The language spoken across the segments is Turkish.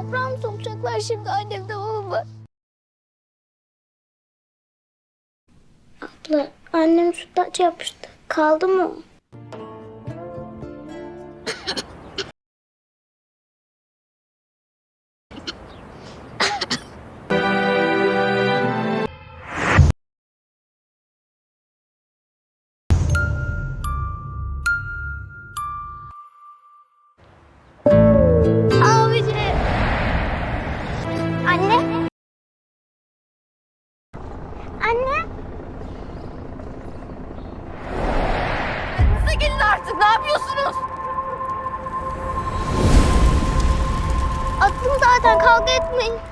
toprağa mı sokacaklar şimdi annem de babamı? Abla annem sütlaç şey yapıştı. Kaldı mı? Anne. Anne. Size gelin artık ne yapıyorsunuz? Attım zaten kavga etmeyin.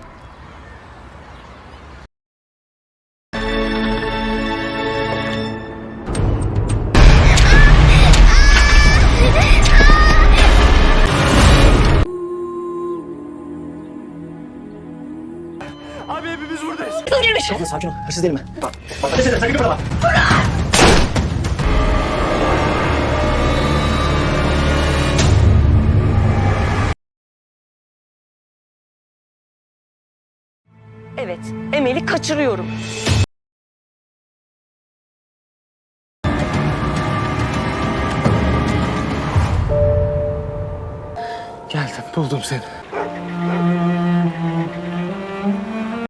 Abi hepimiz buradayız. Abla sakin ol. Hırsız değilim ben. Ateş ederim sakın kıpırdama. Evet, Emel'i kaçırıyorum. Geldim buldum seni.